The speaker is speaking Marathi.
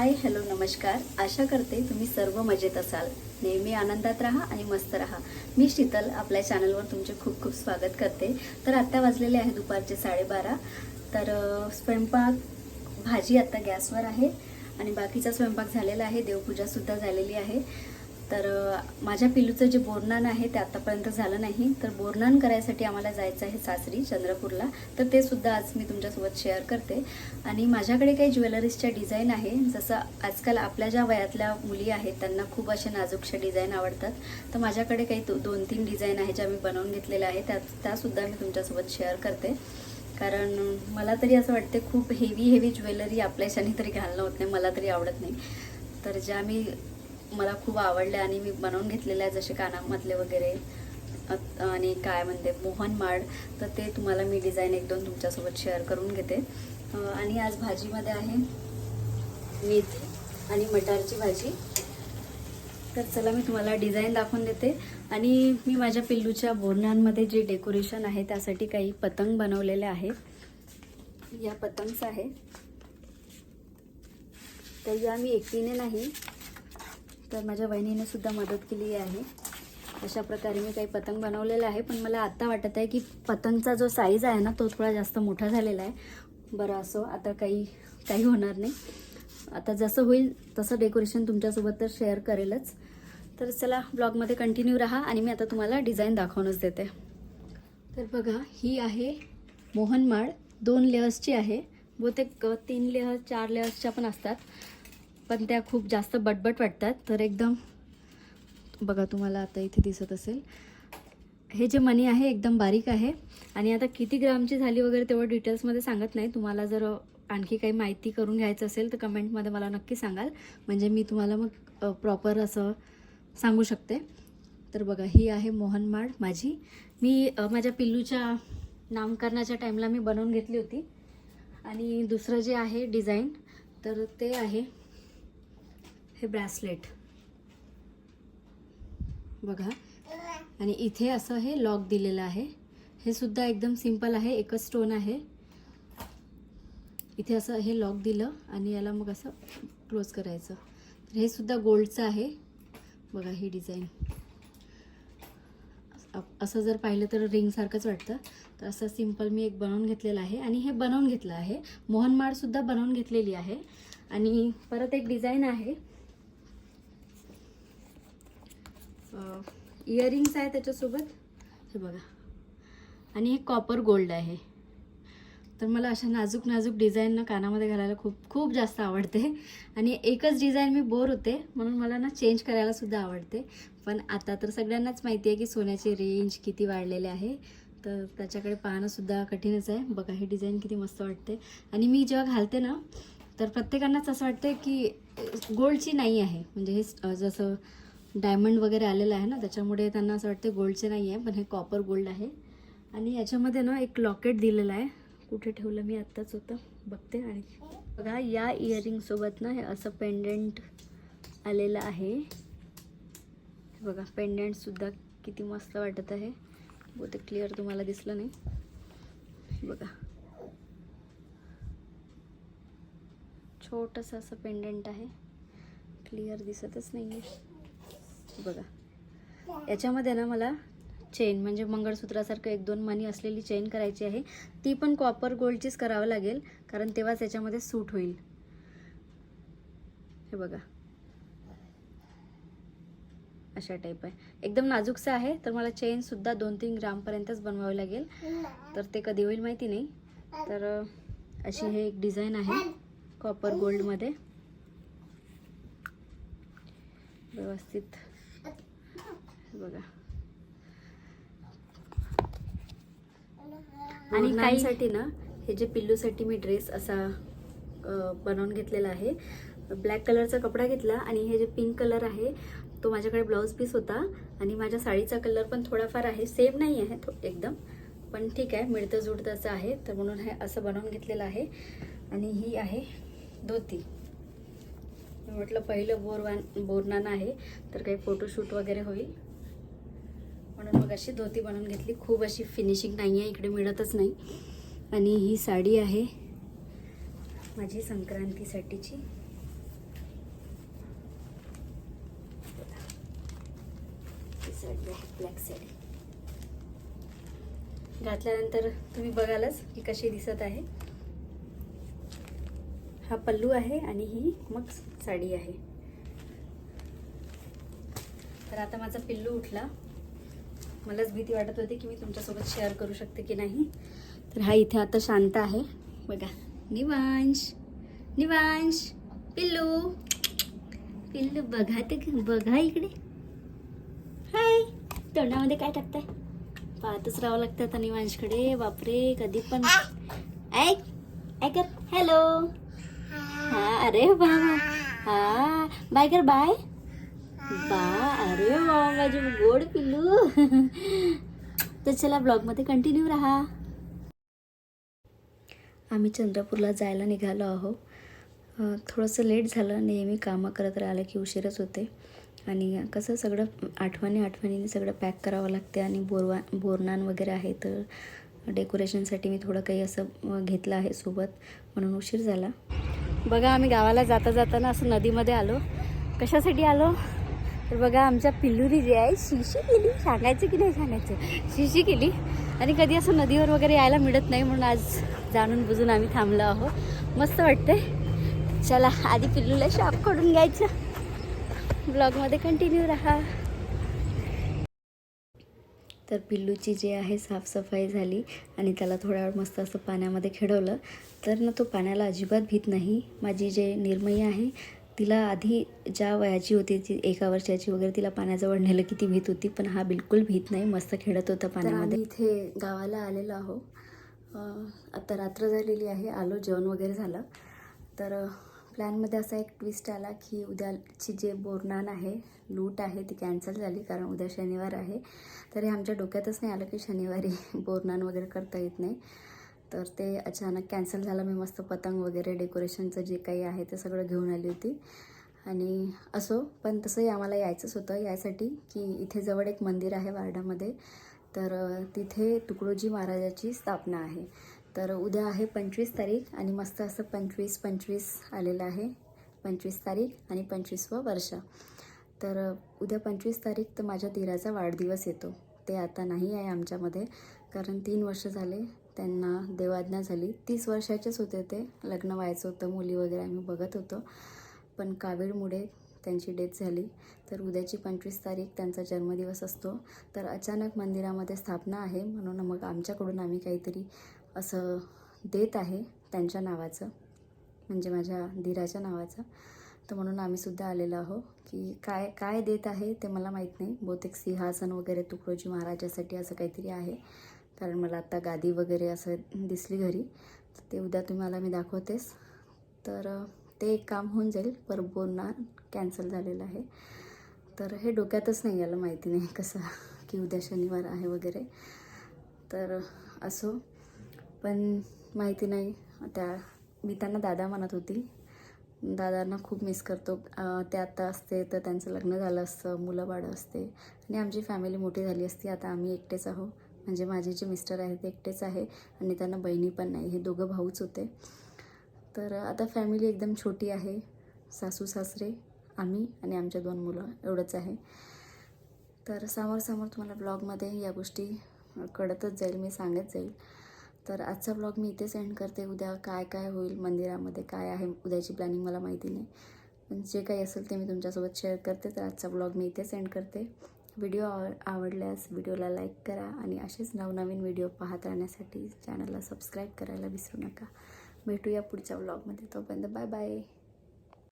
हाय हॅलो नमस्कार. आशा करते तुम्ही सर्व मजेत असाल. नेहमी आनंदात राहा आणि मस्त राहा. मी शीतल आपल्या चॅनलवर तुमचे खूप खूप स्वागत करते. तर आत्ता वाजलेले आहे दुपारचे साडेबारा. तर स्वयंपाक भाजी आत्ता गॅसवर आहे आणि बाकीचा स्वयंपाक झालेला आहे. देवपूजासुद्धा झालेली आहे. तर माझ्या पिलूचं जे बोरनान आहे ते आतापर्यंत झालं नाही. तर बोरनान करायसाठी आम्हाला जायचं आहे सासरी चंद्रपूरला. तर ते सुद्धा आज मी तुमच्यासोबत शेअर करते. आणि माझ्याकडे काही ज्वेलरीजच्या डिझाईन आहे. जसं आजकाल आपल्या ज्या वयातल्या मुली आहेत त्यांना खूप अशा नाजूकशा डिझाईन आवडतात. तर माझ्याकडे काही दोन तीन डिझाईन आहे ज्या मी बनवून घेतलेल्या आहेत. त्या त्यासुद्धा मी तुमच्यासोबत शेअर करते. कारण मला तरी असं वाटते खूप हेवी हेवी ज्वेलरी आपल्याच्याने तरी घालणं होत नाही. मला तरी आवडत नाही. तर ज्या मी मला खूप आवडल्या आणि मी बनवून घेतलेल्या आहे जसे कानामधले वगैरे आणि काय म्हणते मोहन माड तर ते तुम्हाला मी डिझाईन एक दोन तुमच्यासोबत शेअर करून घेते. आणि आज भाजीमध्ये आहे मेथी आणि मटारची भाजी. तर चला मी तुम्हाला डिझाईन दाखवून देते. आणि मी माझ्या पिल्लूच्या बोरणांमध्ये जे डेकोरेशन आहे त्यासाठी काही पतंग बनवलेले आहेत. या पतंग्स आहे. तर या मी एकटीने नाही तर माझ्या वहिनीने सुद्धा मदत केली आहे. अशा प्रकारे मी काही पतंग बनवलेला आहे पण मला आत्ता वाटत आहे की पतंगचा जो साईज आहे ना तो थोडा जास्त मोठा झालेला आहे. बरं असो आता काही काही होणार नाही. आता जसं होईल तसं डेकोरेशन तुमच्यासोबत तर शेअर करेलच. तर चला ब्लॉगमध्ये कंटिन्यू राहा आणि मी आता तुम्हाला डिझाईन दाखवूनच देते. तर बघा ही आहे मोहनमाळ दोन लेअर्सची आहे. बहुतेक तीन लेअर्स चार लेअर्सच्या पण असतात. पण त्या खूप जास्त बटबट वाटतात. तर एकदम बघा तुम्हाला आता इथे दिसत असेल. हे जे मनी आहे एकदम बारीक आहे. आणि आता किती ग्रामची झाली वगैरे तेवढं डिटेल्समध्ये सांगत नाही. तुम्हाला जर आणखी काही माहिती करून घ्यायचं असेल तर कमेंटमध्ये मला नक्की सांगाल. म्हणजे मी तुम्हाला मग प्रॉपर असं सांगू शकते. तर बघा ही आहे मोहनमाड माझी. मी माझ्या पिल्लूच्या नामकरणाच्या टाईमला मी बनवून घेतली होती. आणि दुसरं जे आहे डिझाईन तर ते आहे हे ब्रॅसलेट. बघा. आणि इथे असं हे लॉक दिलेलं आहे. हे सुद्धा एकदम सिंपल आहे एकच स्टोन आहे. इथे असं हे लॉक दिलं आणि याला मग असं क्लोज करायचं. तर हे सुद्धा गोल्डचं आहे. बघा ही डिझाईन. असं जर पाहिलं तर रिंगसारखंच वाटतं. तर असं सिंपल मी एक बनवून घेतलेलं आहे आणि हे बनवून घेतलं आहे. मोहनमाळसुद्धा बनवून घेतलेली आहे. आणि परत एक डिझाईन आहे. इयरिंग्स आहे त्याच्यासोबत. हे बघा. आणि हे कॉपर गोल्ड आहे. तर मला अशा नाजूक नाजूक डिझाईन ना कानामध्ये घालायला खूप खूप जास्त आवडते. आणि एकच डिझाईन मी बोर होते म्हणून मला ना चेंज करायला सुद्धा आवडते. पण आता तर सगळ्यांनाच माहिती आहे की सोन्याची रेंज किती वाढलेले आहे. तर त्याच्याकडे पाहणंसुद्धा कठीणच आहे. बघा ही डिझाईन किती मस्त वाटते. आणि मी जेव्हा घालते ना तर प्रत्येकांनाच असं वाटतं की गोल्डची नाही आहे. म्हणजे हे जसं डायमंड वगैरे आलेलं आहे ना त्याच्यामुळे त्यांना असं वाटतं गोल्डचे नाही आहे पण हे कॉपर गोल्ड आहे. आणि याच्यामध्ये ना एक लॉकेट दिलेलं आहे. कुठे ठेवलं मी आत्ताच होतं बघते. आणि बघा या इयरिंगसोबत ना हे असं पेंडंट आलेलं आहे. बघा पेंडंटसुद्धा किती मस्त वाटत आहे. बहुतेक क्लिअर तुम्हाला दिसलं नाही. बघा. छोटंसं असं पेंडंट आहे. क्लिअर दिसतच नाही आहे बघा. याच्यामध्ये ना मला चेन म्हणजे मंगळसूत्रासारखं एक दोन मनी असलेली चेन करायची आहे. ती पण कॉपर गोल्डचीच करावं लागेल कारण तेव्हाच याच्यामध्ये सूट होईल. हे बघा. अशा टाईप आहे. एकदम नाजूकचं आहे तर मला चेनसुद्धा दोन तीन ग्रामपर्यंतच बनवावी लागेल. तर ते कधी होईल माहिती नाही. तर अशी हे एक डिझाईन आहे कॉपर गोल्डमध्ये व्यवस्थित. बघा. आणि काहीसाठी ना हे जे पिल्लूसाठी मी ड्रेस असा बनवून घेतलेला आहे ब्लॅक कलरचा कपडा घेतला आणि हे जे पिंक कलर आहे तो माझ्याकडे ब्लाऊज पीस होता आणि माझ्या साडीचा कलर पण थोडाफार आहे. सेम नाही आहे थो एकदम पण ठीक आहे मिळतं जुळतं असं आहे. तर म्हणून हे असं बनवून घेतलेलं आहे. आणि ही आहे धोती. म्हटलं पहिलं बोरवान बोरनान आहे तर काही फोटोशूट वगैरे होईल. म्हणून मग अशी धोती बनवून घेतली. खूप अशी फिनिशिंग नाही आहे इकडे मिळतच नाही. आणि ही साडी आहे माझी संक्रांतीसाठीची. ब्लॅक घातल्यानंतर तुम्ही बघालच की कशी दिसत आहे. हा पल्लू आहे आणि ही मग साडी आहे. तर आता माझा पिल्लू उठला. मलाच भीती वाटत होती की मी तुमच्यासोबत शेअर करू शकते की नाही. तर हा इथे आता शांत आहे. बघा. निवांश. निवांश. पिल्लू. पिल्लू बघा ते बघा इकडे. हाय तोंडामध्ये काय टाकताय? पाहतच राहावं लागतं आता निवांशकडे. बापरे कधी पण. ऐक ऐक हॅलो हा. अरे वा. हा. बाय कर बाय बा अरे वा माझे गोड पिल्लू. तर चला ब्लॉगमध्ये कंटिन्यू राहा. आम्ही चंद्रपूरला जायला निघालो आहो. थोडंसं लेट झालं नेहमी कामं करत राहिलं की उशीरच होते. आणि कसं सगळं आठवणी आठवणीने सगळं पॅक करावं लागते आणि बोरवा बोरनान वगैरे आहे तर डेकोरेशनसाठी मी थोडं काही असं घेतलं आहे सोबत. म्हणून उशीर झाला. बघा आम्ही गावाला जाता जाताना असं नदीमध्ये आलो. कशासाठी आलो? तर बघा आमच्या पिल्लुरी जे आहे शिशी केली? सांगायचं की नाही सांगायचं? शिशी केली. आणि कधी असं नदीवर वगैरे यायला मिळत नाही म्हणून आज जाणून बुजून आम्ही थांबलो आहोत. मस्त वाटतंय. चला आधी पिल्लूला शापकडून घ्यायचं. ब्लॉगमध्ये कंटिन्यू राहा. तर पिल्लूची जी आहे साफसफाई झाली आणि त्याला थोड्या वेळ मस्त असं पाण्यामध्ये खेळवलं. तर ना तो पाण्याला अजिबात भीत नाही. माझी जे निर्मयी आहे तिला आधी ज्या वयाची होती ती एका वर्षाची वगैरे तिला पाण्याजवळ नेलं की ती भीत होती पण हा बिलकुल भीत नाही. मस्त खेळत होता पाण्यामध्ये. इथे गावाला आलेलो आहो आता रात्र झालेली आहे. आलो जेवण वगैरे झालं. तर प्लॅनमध्ये असा एक ट्विस्ट आला की उद्याची जे बोरनान आहे लूट आहे ती कॅन्सल झाली कारण उद्या शनिवार आहे. तर हे आमच्या डोक्यातच नाही आलं की शनिवारी बोरनान वगैरे करता येत नाही. तर ते अचानक कॅन्सल झालं. मी मस्त पतंग वगैरे डेकोरेशनचं जे काही आहे ते सगळं घेऊन आली होती. आणि असो पण तसंही आम्हाला यायचंच होतं. यासाठी की इथे जवळ एक मंदिर आहे वार्डामध्ये. तर तिथे तुकडोजी महाराजाची स्थापना आहे. तर उद्या आहे पंचवीस तारीख आणि मस्त असं पंचवीस पंचवीस आलेलं आहे. पंचवीस तारीख आणि पंचवीसवं वर्ष. तर उद्या पंचवीस तारीख तर माझ्या दिराचा वाढदिवस येतो. ते आता नाही आहे आमच्यामध्ये कारण तीन वर्ष झाले त्यांना देवाज्ञा झाली. तीस वर्षाचेच होते ते. लग्न व्हायचं होतं मुली वगैरे आम्ही बघत होतो. पण कावीळमुळे त्यांची डेथ झाली. तर उद्याची पंचवीस तारीख त्यांचा जन्मदिवस असतो. तर अचानक मंदिरामध्ये स्थापना आहे. म्हणून मग आमच्याकडून आम्ही काहीतरी असं देत आहे त्यांच्या नावाचं. म्हणजे माझ्या धीराच्या नावाचं. तर म्हणून आम्ही सुद्धा आलेलो आहो की काय काय देत आहे ते मला माहीत नाही. बहुतेक सिंहासन वगैरे तुकडोजी महाराजासाठी असं काहीतरी आहे. कारण मला आत्ता गादी वगैरे असं दिसली घरी. तर ते उद्या तुम्हाला मी दाखवतेच तर ते एक काम होऊन जाईल. पर बोलणार कॅन्सल झालेलं आहे. तर हे डोक्यातच नाही आलं माहिती नाही कसं की उद्या शनिवार आहे वगैरे. तर असो. पण माहिती नाही. त्या मी त्यांना दादा म्हणत होती. दादांना खूप मिस करतो. ते आता असते तर त्यांचं लग्न झालं असतं मुलं बाळं असते. आणि आमची फॅमिली मोठी झाली असती. आता आम्ही एकटेच आहो म्हणजे माझे जे मिस्टर आहेत ते एकटेच आहे आणि त्यांना बहिणी पण नाही हे दोघं भाऊच होते. तर आता फॅमिली एकदम छोटी आहे सासू सासरे आम्ही आणि आमच्या दोन मुलं एवढंच आहे. तर समोर समोर तुम्हाला ब्लॉगमध्ये या गोष्टी कळतच जाईल मी सांगत जाईल. तर आजचा ब्लॉग मी इथेच एंड करते. उद्या काय काय होईल मंदिरामध्ये काय आहे उद्याची प्लॅनिंग मला माहिती नाही. पण जे काही असेल ते मी तुमच्यासोबत शेअर करते. तर आजचा ब्लॉग मी इथेच एंड करते. व्हिडिओ आव आवडल्यास व्हिडिओला लाईक करा आणि असेच नवनवीन व्हिडिओ पाहत राहण्यासाठी चॅनलला सबस्क्राईब करायला विसरू नका. भेटूया पुढच्या ब्लॉगमध्ये तोपर्यंत बाय बाय.